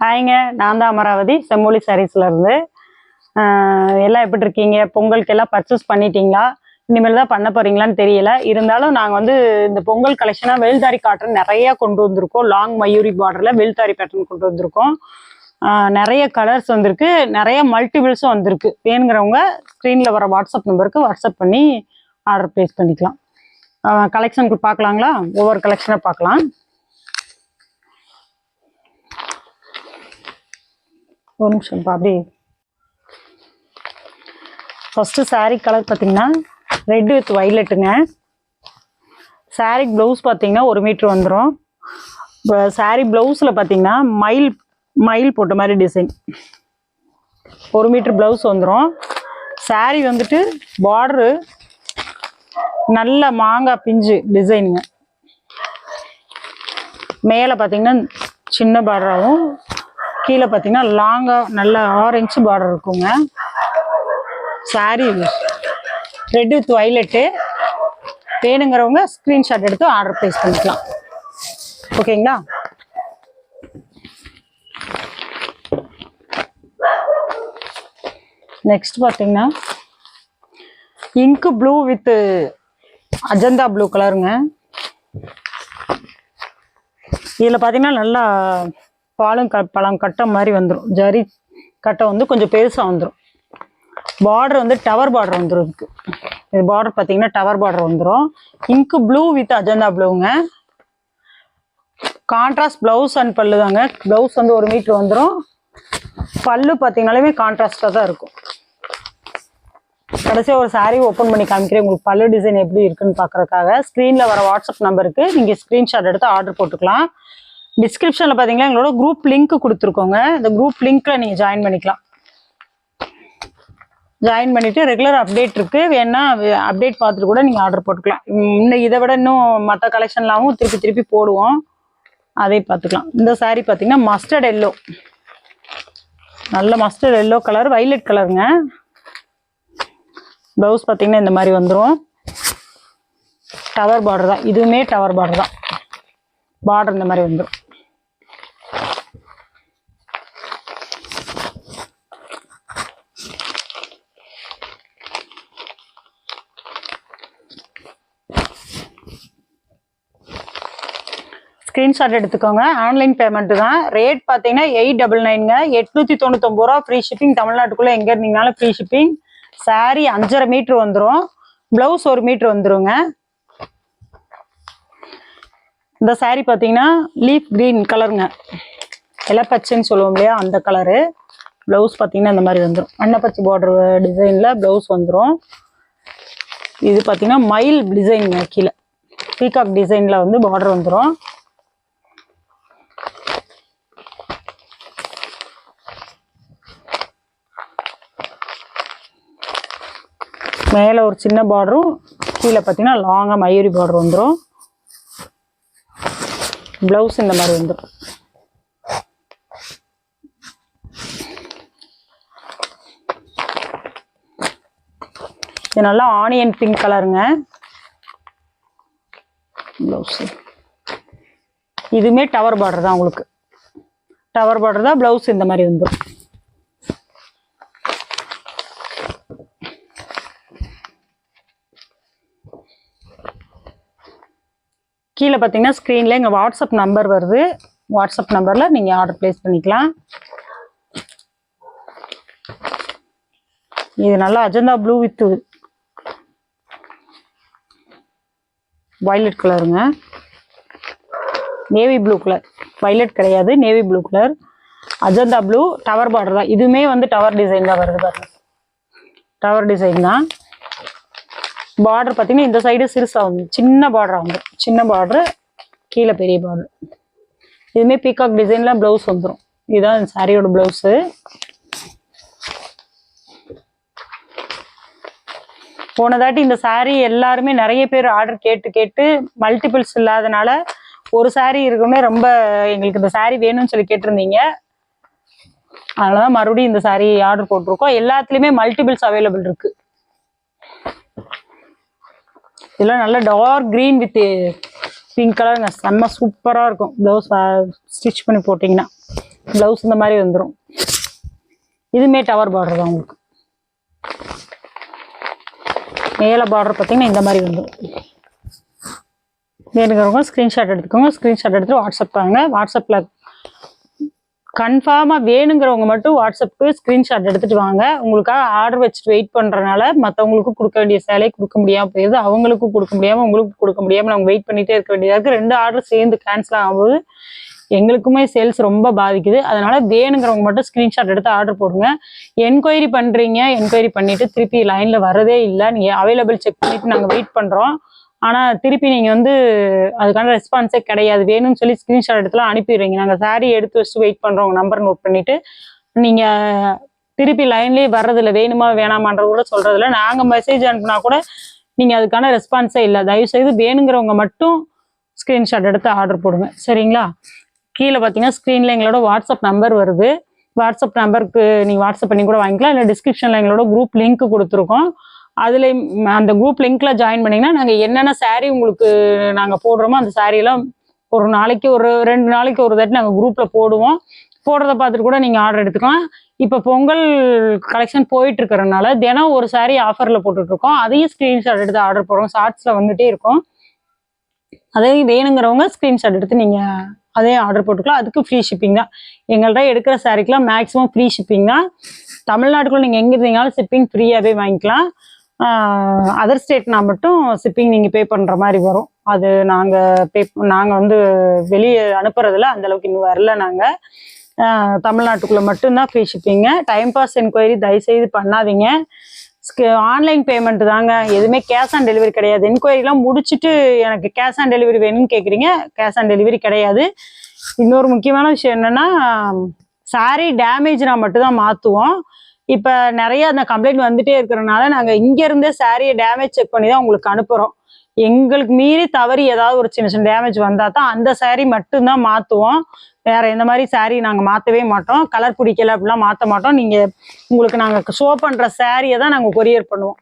ஹாய்ங்க நான் தான் அமராவதி செம்மொழி சாரீஸ்லேருந்து எல்லாம் எப்படி இருக்கீங்க? பொங்கலுக்கு எல்லாம் பர்ச்சேஸ் பண்ணிட்டீங்களா? இனிமேல் தான் பண்ண போறீங்களான்னு தெரியல. இருந்தாலும் நாங்கள் வந்து இந்த பொங்கல் கலெக்ஷனாக வேல்தாரி காட்டன் நிறையா கொண்டு வந்திருக்கோம். லாங் மயூரி பார்டரில் வேல்தாரி பேட்டர்ன் கொண்டு வந்திருக்கோம். நிறைய கலர்ஸ் வந்திருக்கு. நிறைய மல்டிபிள்ஸும் வந்திருக்கு. வேணுங்கிறவங்க ஸ்க்ரீனில் வர வாட்ஸ்அப் நம்பருக்கு வாட்ஸ்அப் பண்ணி ஆர்டர் ப்ளேஸ் பண்ணிக்கலாம். கலெக்ஷனுக்கு பார்க்கலாங்களா? ஒவ்வொரு கலெக்ஷனாக பார்க்கலாம். ஒரு நிமிஷம் அப்படியே. ஃபஸ்ட்டு சாரீ கலர் பார்த்தீங்கன்னா ரெட் வித் வைலட்டுங்க சாரீ ப்ளவுஸ் பார்த்தீங்கன்னா ஒரு மீட்ரு வந்துடும் இப்போ சாரீ ப்ளவுஸில் பார்த்தீங்கன்னா மயில் மயில் போட்ட மாதிரி டிசைன் ஒரு மீட்ரு ப்ளவுஸ் வந்துடும் சாரீ வந்துட்டு பார்டரு நல்ல மாங்காய் பிஞ்சு டிசைனுங்க மேலே பார்த்தீங்கன்னா சின்ன பார்டராகவும் கீழே பார்த்தீங்கன்னா லாங்காக நல்ல ஆரஞ்சு பார்டர் இருக்குங்க. சாரி ரெட் வித் வேணுங்கிறவங்க ஸ்க்ரீன்ஷாட் எடுத்து ஆர்டர் ப்ளேஸ் பண்ணிக்கலாம். ஓகேங்களா நெக்ஸ்ட் பார்த்தீங்கன்னா இங்கு ப்ளூ வித்து அஜந்தா ப்ளூ கலருங்க இதில் பார்த்தீங்கன்னா நல்லா பாலும் க பழம் கட்டை மாதிரி வந்துடும் ஜரி கட்டை வந்து கொஞ்சம் பெருசாக வந்துடும் பார்டர் வந்து டவர் பார்டர் வந்துடும் இதுக்கு இது பார்டர் பார்த்தீங்கன்னா டவர் பார்டர் வந்துடும் இங்கு ப்ளூ வித் அஜந்தா ப்ளூங்க கான்ட்ராஸ்ட் ப்ளவுஸ் அண்ட் பல்லு தாங்க. ப்ளவுஸ் வந்து ஒரு மீட்ரு வந்துடும் பல்லு பார்த்தீங்கனாலுமே கான்ட்ராஸ்டாக தான் இருக்கும். கடைசியாக ஒரு சாரீ ஓப்பன் பண்ணி காமிக்கிறேன். உங்களுக்கு பல்லு டிசைன் எப்படி இருக்குன்னு பார்க்குறக்காக ஸ்க்ரீனில் வர வாட்ஸ்அப் நம்பருக்கு நீங்கள் ஸ்க்ரீன்ஷாட் எடுத்து ஆர்டர் போட்டுக்கலாம். டிஸ்கிரிப்ஷனில் பார்த்தீங்கன்னா எங்களோட குரூப் லிங்க் கொடுத்துருக்கோங்க. இந்த குரூப் லிங்க்கில் நீங்கள் ஜாயின் பண்ணிக்கலாம். ஜாயின் பண்ணிவிட்டு ரெகுலர் அப்டேட் இருக்குது வேணா அப்டேட் பார்த்துட்டு கூட நீங்கள் ஆர்டர் போட்டுக்கலாம். இன்னும் இதை விட இன்னும் மற்ற கலெக்ஷன்லாம் திருப்பி திருப்பி போடுவோம். அதை பார்த்துக்கலாம். இந்த சாரீ பார்த்தீங்கன்னா மஸ்டர்ட் எல்லோ நல்ல மஸ்டர்ட் எல்லோ கலர் வைலட் கலருங்க ப்ளவுஸ் பார்த்தீங்கன்னா இந்த மாதிரி வந்துடும் டவர் பார்டர் தான். இதுவுமே டவர் பார்டர் தான். பார்டர் இந்த மாதிரி வந்துடும் ஸ்க்ரீன்ஷாட் எடுத்துக்கோங்க. ஆன்லைன் பேமெண்ட் தான். ரேட் பார்த்தீங்கன்னா எயிட் டபுள் நைனுங்க எட்நூற்றி தொண்ணூத்தொம்பது ரூபா ஃப்ரீ ஷிப்பிங் தமிழ்நாட்டுக்குள்ளே எங்கே இருந்தீங்கனாலும் ஃப்ரீ ஷிப்பிங் சாரீ அஞ்சரை மீட்ரு வந்துடும் ப்ளவுஸ் ஒரு மீட்ரு வந்துருங்க. இந்த சாரீ பார்த்தீங்கன்னா லீஃப் க்ரீன் கலருங்க இலப்பச்சைன்னு சொல்லுவோம் இல்லையா? அந்த கலரு ப்ளவுஸ் பார்த்தீங்கன்னா இந்த மாதிரி வந்துடும் அன்னப்பச்சி பார்டர் டிசைனில் ப்ளவுஸ் வந்துடும் இது பார்த்தீங்கன்னா மயில் டிசைனுங்க கீழே. பீகாக் டிசைனில் வந்து பார்டர் வந்துடும் மேலே ஒரு சின்ன பார்டரும் கீழே பார்த்தீங்கன்னா லாங்காக மயூரி பார்டர் வந்துடும் ப்ளவுஸ் இந்த மாதிரி வந்துடும் இது நல்லா ஆனியன் பிங்க் கலருங்க ப்ளவுஸ் இதுவுமே டவர் பார்டர் தான் உங்களுக்கு. டவர் பார்டர் தான் ப்ளவுஸ் இந்த மாதிரி வந்துடும் கீழே பார்த்தீங்கன்னா ஸ்க்ரீனில் எங்கள் வாட்ஸ்அப் நம்பர் வருது. வாட்ஸ்அப் நம்பரில் நீங்கள் ஆர்டர் ப்ளேஸ் பண்ணிக்கலாம். இது நல்லா அஜந்தா ப்ளூ வித் வயலட் கலருங்க நேவி ப்ளூ கலர் வயலட் கிடையாது navy blue colour Ajanta blue tower border தான். இதுவுமே வந்து டவர் டிசைன் தான் வருது பாருங்க. டவர் டிசைன் தான். பார்டர் பார்த்தீங்கன்னா இந்த சைடு சிறுசாக வந்து சின்ன பார்டராக வந்துடும் சின்ன பார்டரு கீழே பெரிய பார்டர் இதுவுமே பீகாக் டிசைனில் ப்ளவுஸ் வந்துடும் இதுதான் சாரியோட ப்ளவுஸு போனதாட்டி இந்த சாரீ எல்லாருமே நிறைய பேர் ஆர்டர் கேட்டு கேட்டு மல்டிபிள்ஸ் இல்லாதனால ஒரு சாரீ இருக்குன்னே ரொம்ப எங்களுக்கு இந்த சாரீ வேணும்னு சொல்லி கேட்டிருந்தீங்க. அதனால தான் மறுபடியும் இந்த சாரீ ஆர்டர் போட்டிருக்கோம். எல்லாத்துலேயுமே மல்டிபிள்ஸ் அவைலபிள் இருக்குது இதெல்லாம் நல்ல டார்க் க்ரீன் வித் பிங்க் கலருங்க செம்ம சூப்பராக இருக்கும். ப்ளவுஸ் ஸ்டிச் ah, பண்ணி போட்டிங்கன்னா ப்ளவுஸ் இந்த மாதிரி வந்துடும் இதுவுமே டவர் பார்டர் தான் உங்களுக்கு. மேலே பார்டர் பார்த்தீங்கன்னா இந்த மாதிரி வந்துடும் வேணுங்கிறவங்க ஸ்க்ரீன்ஷாட் எடுத்துக்கோங்க. ஸ்க்ரீன்ஷாட் எடுத்து வாட்ஸ்அப் தாங்க. வாட்ஸ்அப்பில் கன்ஃபார்மாக வேணுங்கிறவங்க மட்டும் வாட்ஸ்அப்புக்கு ஸ்க்ரீன்ஷாட் எடுத்துகிட்டு வாங்க. உங்களுக்காக ஆர்டர் வச்சுட்டு வெயிட் பண்ணுறனால மற்றவங்களுக்கும் கொடுக்க வேண்டிய சேலை கொடுக்க முடியாமல் போயிடுது அவங்களுக்கும் கொடுக்க முடியாமல் உங்களுக்கும் கொடுக்க முடியாமல் நாங்கள் வெயிட் பண்ணிகிட்டே இருக்க வேண்டியதாக இருக்குது ரெண்டு ஆர்டர் சேர்ந்து கேன்சல் ஆகும்போது எங்களுக்குமே சேல்ஸ் ரொம்ப பாதிக்குது. அதனால வேணுங்கிறவங்க மட்டும் ஸ்க்ரீன்ஷாட் எடுத்து ஆர்டர் போடுங்க. என்கொயரி பண்ணுறீங்க என்கொயரி பண்ணிவிட்டு திருப்பி லைனில் வரதே இல்லை. நீங்கள் அவைலபிள் செக் பண்ணிவிட்டு நாங்கள் வெயிட் பண்ணுறோம் ஆனால் திருப்பி நீங்கள் வந்து அதுக்கான ரெஸ்பான்ஸே கிடையாது. வேணும்னு சொல்லி ஸ்க்ரீன்ஷாட் எடுத்துலாம் அனுப்பிடுறீங்க. நாங்கள் சாரீ எடுத்து வச்சு வெயிட் பண்ணுறோம் உங்கள் நம்பர் நோட் பண்ணிவிட்டு நீங்கள் திருப்பி லைன்லேயே வர்றதில்ல. வேணுமா வேணாமான்ற கூட சொல்கிறதில்ல நாங்கள் மெசேஜ் அனுப்புனா கூட நீங்கள் அதுக்கான ரெஸ்பான்ஸே இல்லை. தயவுசெய்து வேணுங்கிறவங்க மட்டும் ஸ்க்ரீன்ஷாட் எடுத்து ஆர்டர் போடுங்க. சரிங்களா? கீழே பார்த்தீங்கன்னா ஸ்க்ரீனில் எங்களோட வாட்ஸ்அப் நம்பர் வருது. வாட்ஸ்அப் நம்பருக்கு நீங்கள் வாட்ஸ்அப் பண்ணி கூட வாங்கிக்கலாம். இல்லை டிஸ்கிரிப்ஷனில் எங்களோட குரூப் லிங்க் கொடுத்துருக்கோம். அதில் அந்த குரூப் லிங்க்ல ஜாயின் பண்ணிங்கன்னா நாங்கள் என்னென்ன சாரீ உங்களுக்கு நாங்கள் போடுறோமோ அந்த saree ஒரு நாளைக்கு ஒரு ரெண்டு நாளைக்கு ஒரு தாட்டி நாங்கள் குரூப்பில் போடுவோம். போடுறத பார்த்துட்டு கூட நீங்கள் ஆர்டர் எடுத்துக்கலாம். இப்போ பொங்கல் கலெக்ஷன் போயிட்டு இருக்கிறனால தினம் ஒரு சாரீ ஆஃபரில் போட்டுட்ருக்கோம் அதையும் ஸ்க்ரீன்ஷாட் எடுத்து ஆர்டர் போடுறோம். ஷார்ட்ஸில் வந்துகிட்டே இருக்கும். அதையும் வேணுங்கிறவங்க ஸ்க்ரீன்ஷாட் எடுத்து நீங்கள் அதையும் ஆர்டர் போட்டுக்கலாம். அதுக்கு ஃப்ரீ ஷிப்பிங் தான். எங்கள்கிட்ட எடுக்கிற சாரிக்கெலாம் மேக்ஸிமம் ஃப்ரீ ஷிப்பிங் தான். தமிழ்நாட்டுக்குள்ளே நீங்கள் எங்கே இருந்தீங்கனாலும் ஷிப்பிங் ஃப்ரீயாகவே வாங்கிக்கலாம். அதர் ஸ்டேட்னா மட்டும் ஷிப்பிங் நீங்கள் பே பண்ணுற மாதிரி வரும். அது நாங்கள் பே நாங்கள் வந்து வெளியே அனுப்புறதுல அந்த அளவுக்கு இன்னும் வரல நாங்கள் தமிழ்நாட்டுக்குள்ளே மட்டும்தான் free shipping time pass enquiry தயவுசெய்து பண்ணாதீங்க. ஆன்லைன் பேமெண்ட் தாங்க. எதுவுமே கேஷ் ஆன் டெலிவரி கிடையாது. என்கொயரிலாம் முடிச்சுட்டு எனக்கு கேஷ் ஆன் டெலிவரி வேணும்னு கேட்குறீங்க கேஷ் ஆன் டெலிவரி கிடையாது. இன்னொரு முக்கியமான விஷயம் என்னென்னா சாரீ டேமேஜ்னா மட்டும்தான் மாற்றுவோம் இப்போ நிறைய அந்த கம்ப்ளைண்ட் வந்துட்டே இருக்கிறனால நாங்கள் இங்கேருந்தே சாரியை டேமேஜ் செக் பண்ணி தான் உங்களுக்கு அனுப்புகிறோம் எங்களுக்கு மீறி தவறி ஏதாவது ஒரு சின்ன சின்ன டேமேஜ் வந்தால் தான் அந்த சாரீ மட்டும்தான் மாற்றுவோம் வேற எந்த மாதிரி saree நாங்கள் மாற்றவே மாட்டோம். கலர் பிடிக்கல அப்படிலாம் மாற்ற மாட்டோம். நீங்கள் உங்களுக்கு நாங்கள் ஷோ பண்ணுற சாரியை தான் நாங்கள் கொரியர் பண்ணுவோம்.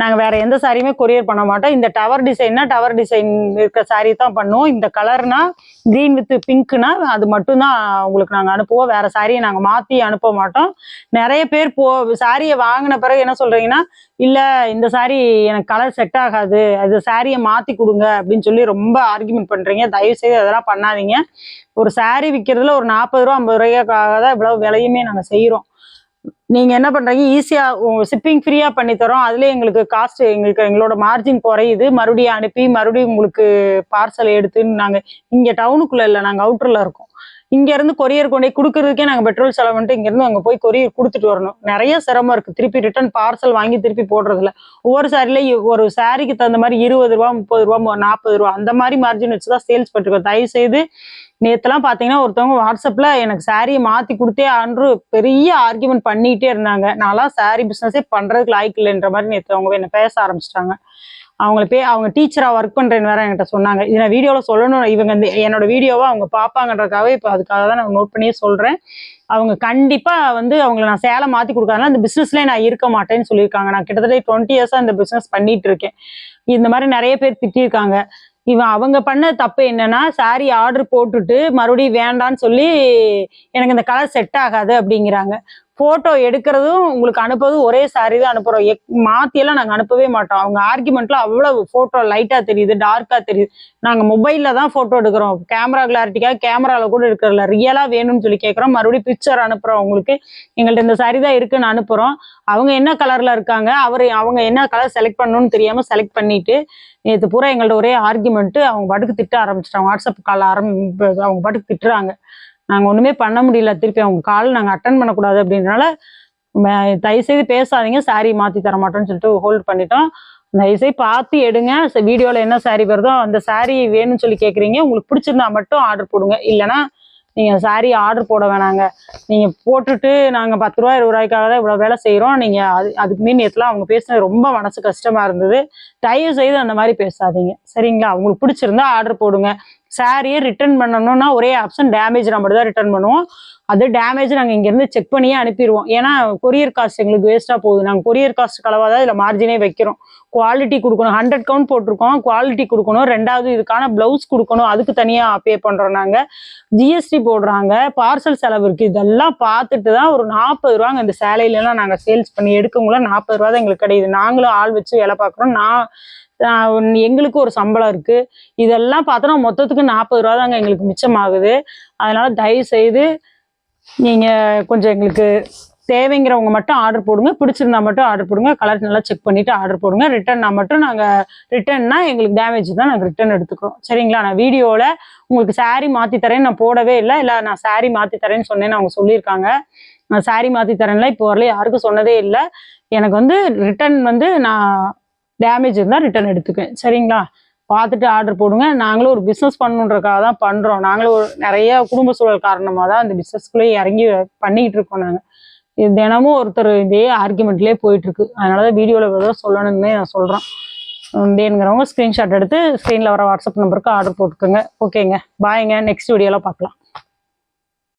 நாங்கள் வேறு எந்த சாரியுமே கொரியர் பண்ண மாட்டோம். இந்த டவர் டிசைன்னா டவர் டிசைன் இருக்க saree தான் பண்ணுவோம். இந்த கலர்னா க்ரீன் வித் பிங்க்னா அது மட்டும்தான் உங்களுக்கு நாங்கள் அனுப்புவோம். வேறு சாரியை நாங்கள் மாற்றி அனுப்ப மாட்டோம். நிறைய பேர் போ சாரியை வாங்கின பிறகு என்ன சொல்கிறீங்கன்னா இல்லை இந்த சாரி எனக்கு கலர் செட் ஆகாது. அது சாரியை மாற்றி கொடுங்க. அப்படின்னு சொல்லி ரொம்ப ஆர்கியூமெண்ட் பண்ணுறீங்க தயவுசெய்து அதெல்லாம் பண்ணாதீங்க. ஒரு சாரி விற்கிறதுல ஒரு நாற்பது ரூபா ஐம்பது ரூபாய்க்காக தான் இவ்வளோ விலையுமே நாங்கள் செய்கிறோம் நீங்கள் என்ன பண்ணுறீங்க ஈஸியாக ஷிப்பிங் ஃப்ரீயாக பண்ணி தரோம். அதுலேயே எங்களுக்கு காஸ்ட் எங்களுக்கு எங்களோட மார்ஜின் குறையுது. மறுபடியும் அனுப்பி மறுபடியும் உங்களுக்கு பார்சல் எடுத்துன்னு நாங்கள் இங்கே டவுனுக்குள்ளே இல்லை நாங்கள் அவுட்டரில் இருக்கோம். இங்கேருந்து கொரியர் கொண்டு போய் கொடுக்கறதுக்கே நாங்கள் பெட்ரோல் செலவு பண்ணிட்டு இங்கேருந்து அங்கே போய் கொரியர் கொடுத்துட்டு வரணும். நிறைய சிரமம் இருக்குது திருப்பி ரிட்டர்ன் பார்சல் வாங்கி திருப்பி போடுறதுல. ஒவ்வொரு சாரில ஒரு சாரிக்கு தகுந்த மாதிரி இருபது ரூபா முப்பது ரூபா நாற்பது ரூபா அந்த மாதிரி மார்ஜின் வச்சு தான் சேல்ஸ் பண்ணிருக்கோம் தயவு செய்து நேற்றுலாம் பார்த்தீங்கன்னா ஒருத்தவங்க வாட்ஸ்அப்பில் எனக்கு சாரியை மாற்றி கொடுத்தே அன்று பெரிய ஆர்கியூமெண்ட் பண்ணிகிட்டே இருந்தாங்க. நான்லாம் சாரி பிஸ்னஸே பண்ணுறதுக்கு லாய்க்கு இல்லைன்ற மாதிரி நேற்று அவங்க என்னை பேச ஆரம்பிச்சிட்டாங்க. அவங்கள பே அவங்க டீச்சராக ஒர்க் பண்ணுறேன்னு வேற என்கிட்ட சொன்னாங்க. இதை நான் வீடியோவில் சொல்லணும். இவங்க இந்த என்னோட வீடியோவை அவங்க பார்ப்பாங்கன்றதுக்காகவே இப்போ அதுக்காக தான் நான் நோட் பண்ணியே சொல்கிறேன் அவங்க கண்டிப்பாக வந்து அவங்கள நான் சேலை மாற்றி கொடுக்காதனால இந்த பிஸ்னஸ்லேயே நான் இருக்க மாட்டேன்னு சொல்லியிருக்காங்க. நான் கிட்டத்தட்ட டுவெண்ட்டி இயர்ஸாக இந்த பிஸ்னஸ் பண்ணிட்டு இருக்கேன். இந்த மாதிரி நிறைய பேர் திட்டியிருக்காங்க. இவன் அவங்க பண்ண தப்பு என்னன்னா சாரி ஆர்டர் போட்டுட்டு மறுபடியும் வேண்டான்னு சொல்லி எனக்கு இந்த கலர் செட் ஆகாது அப்படிங்கிறாங்க. போட்டோ எடுக்கிறதும் உங்களுக்கு அனுப்புறதும் ஒரே சாரி தான் அனுப்புகிறோம் எக் மாற்றியெல்லாம் நாங்கள் அனுப்பவே மாட்டோம். அவங்க ஆர்குமெண்ட்ல அவ்வளோ ஃபோட்டோ லைட்டாக தெரியுது டார்க்காக தெரியுது. நாங்கள் மொபைலில் தான் ஃபோட்டோ எடுக்கிறோம். கேமரா கிளாரிட்டிக்காக கேமராவில் கூட எடுக்கிறல ரியலாக வேணும்னு சொல்லி கேட்குறோம் மறுபடியும் பிக்சர் அனுப்புகிறோம் உங்களுக்கு எங்கள்கிட்ட இந்த சாரி தான் இருக்குன்னு அனுப்புகிறோம் அவங்க என்ன கலரில் இருக்காங்க அவர் அவங்க என்ன கலர் செலக்ட் பண்ணணும்னு தெரியாமல் செலக்ட் பண்ணிட்டு நேற்று பூரா எங்கள்ட்ட ஒரே ஆர்குமெண்ட்டு அவங்க பாட்டுக்கு திட்ட ஆரம்பிச்சிட்டாங்க. வாட்ஸ்அப் கால் ஆரம்பி அவங்க பாட்டுக்கு திட்டுறாங்க. நாங்கள் ஒன்றுமே பண்ண முடியல திருப்பி அவங்க கால் நாங்கள் அட்டன் பண்ணக்கூடாது அப்படின்றனால தயவுசெய்து பேசாதீங்க சாரீ மாற்றி தர மாட்டோம்னு சொல்லிட்டு ஹோல்ட் பண்ணிட்டோம். தயவுசெய்து பார்த்து எடுங்க. வீடியோவில் என்ன சாரீ வருதோ அந்த சாரீ வேணும்னு சொல்லி கேட்குறீங்க உங்களுக்கு பிடிச்சிருந்தா மட்டும் ஆர்டர் போடுங்க. இல்லைன்னா நீங்கள் சாரீ ஆர்டர் போட வேணாங்க. நீங்கள் போட்டுட்டு நாங்கள் பத்து ரூபா இருபது ரூபாய்க்காக தான் இவ்வளோ வேலை செய்கிறோம் நீங்கள் அது அதுக்கு மீன் நேற்றுலாம் அவங்க பேசுனது ரொம்ப மனசு கஷ்டமாக இருந்தது. தயவு செய்து அந்த மாதிரி பேசாதீங்க. சரிங்களா? உங்களுக்கு பிடிச்சிருந்தா ஆர்டர் போடுங்க. சாரியை ரிட்டர்ன் பண்ணணும்னா ஒரே ஆப்ஷன் டேமேஜ் மட்டும் தான் ரிட்டர்ன் பண்ணுவோம். அது டேமேஜ் நாங்கள் இங்கேருந்து செக் பண்ணியே அனுப்பிடுவோம் ஏன்னா கொரியர் காஸ்ட் எங்களுக்கு வேஸ்ட்டாக போகுது. நாங்கள் கொரியர் காஸ்ட் கலவாக தான் இதில் மார்ஜினே வைக்கிறோம். குவாலிட்டி கொடுக்கணும். ஹண்ட்ரட் கவுண்ட் போட்டிருக்கோம். குவாலிட்டி கொடுக்கணும். ரெண்டாவது இதுக்கான ப்ளவுஸ் கொடுக்கணும். அதுக்கு தனியாக பே பண்ணுறோம் நாங்கள் ஜிஎஸ்டி போடுறாங்க. பார்சல் செலவு இருக்குது இதெல்லாம் பார்த்துட்டு தான் ஒரு நாற்பது ரூபாங்க இந்த சேலையிலலாம் நாங்கள் சேல்ஸ் பண்ணி எடுக்கவங்கள நாற்பது ரூபா தான் எங்களுக்கு கிடையாது நாங்களும் ஆள் வச்சு வேலை பார்க்குறோம். நான் எங்களுக்கு ஒரு சம்பளம் இருக்கு. இதெல்லாம் பார்த்தோன்னா மொத்தத்துக்கு நாற்பது ரூபா தாங்க எங்களுக்கு மிச்சமாகுது. அதனால தயவு செய்து நீங்கள் கொஞ்சம் எங்களுக்கு தேவைங்கிறவங்க மட்டும் ஆர்டர் போடுங்க. பிடிச்சிருந்தா மட்டும் ஆர்டர் போடுங்க. கலர் நல்லா செக் பண்ணிட்டு ஆர்டர் போடுங்க. ரிட்டர்னா மட்டும் நாங்கள் ரிட்டர்ன்னா எங்களுக்கு டேமேஜ் தான் நாங்கள் ரிட்டர்ன் எடுத்துக்கிறோம். சரிங்களா? நான் வீடியோவில் உங்களுக்கு saree மாற்றி தரேன்னு நான் போடவே இல்லை. இல்லை நான் saree மாற்றி தரேன்னு சொன்னேன்னு அவங்க சொல்லியிருக்காங்க. நான் saree மாற்றி தரேன்ல இப்போ வரல யாருக்கும் சொன்னதே இல்லை. எனக்கு வந்து ரிட்டர்ன் வந்து நான் டேமேஜ் இருந்தால் ரிட்டர்ன் எடுத்துக்குவேன். சரிங்களா? பார்த்துட்டு ஆர்டர் போடுங்க. நாங்களும் ஒரு பிஸ்னஸ் பண்ணணுன்றக்காக தான் பண்ணுறோம் நாங்களும் ஒரு நிறைய குடும்ப சூழல் காரணமாக தான் அந்த பிஸ்னஸ்குள்ளேயே இறங்கி பண்ணிக்கிட்டு இருக்கோம் நாங்கள் இது தினமும் ஒருத்தர் இதே ஆர்குமெண்ட்லேயே போயிட்டுருக்கு. அதனால தான் வீடியோவில் ஏதோ சொல்லணும்னே நான் சொல்கிறேன் வேணுங்கிறவங்க ஸ்க்ரீன்ஷாட் எடுத்து ஸ்க்ரீனில் வர வாட்ஸ்அப் நம்பருக்கு ஆர்டர் போட்டுக்கோங்க. ஓகேங்க பாய்ங்க நெக்ஸ்ட் வீடியோவில் பார்க்கலாம்.